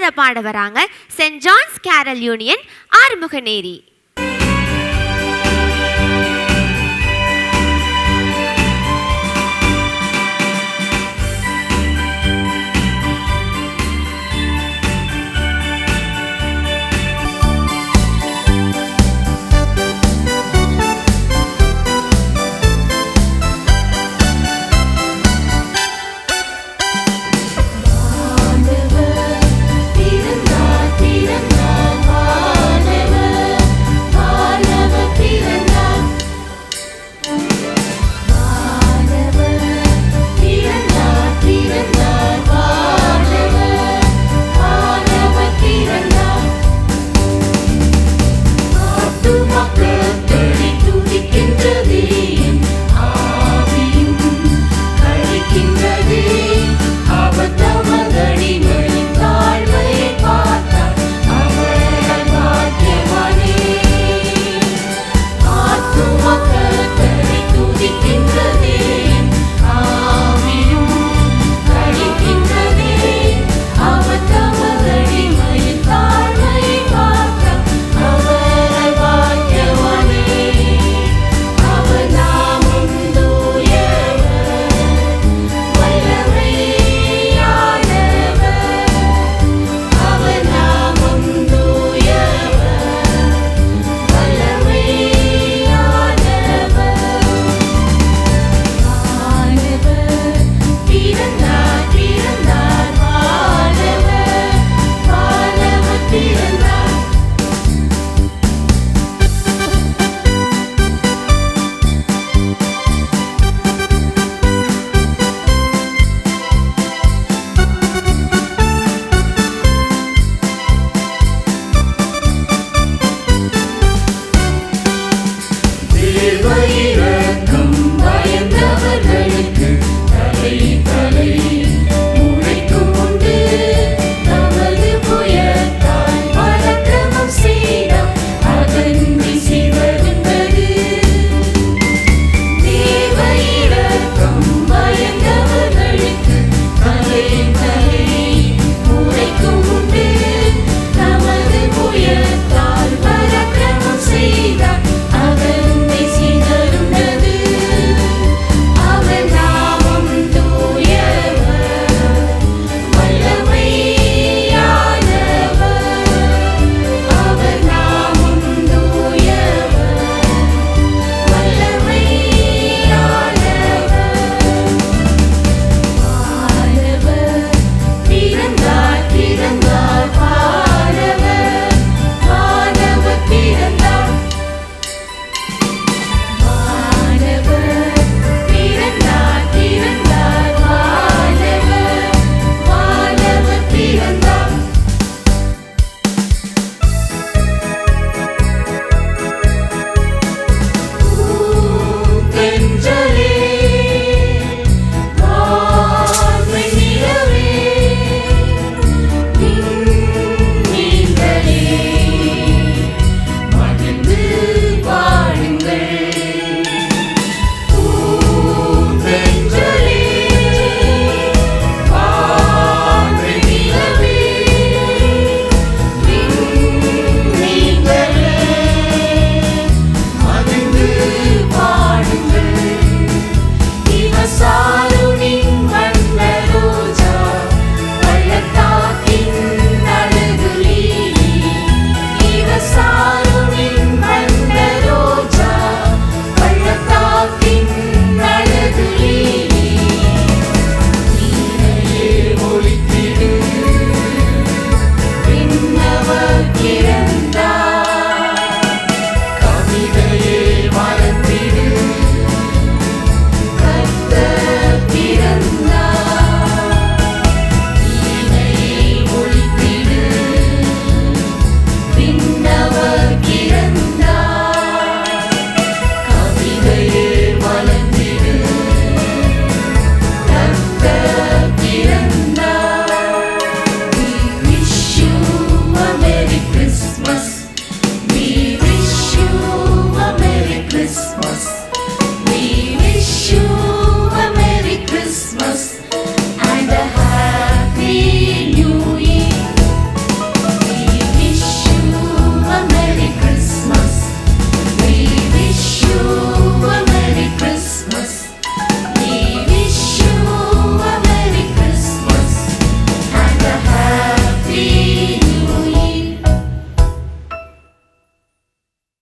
அடுத்ததை பாட வராங்க Saint John's carol union Arumuganeri. Walker,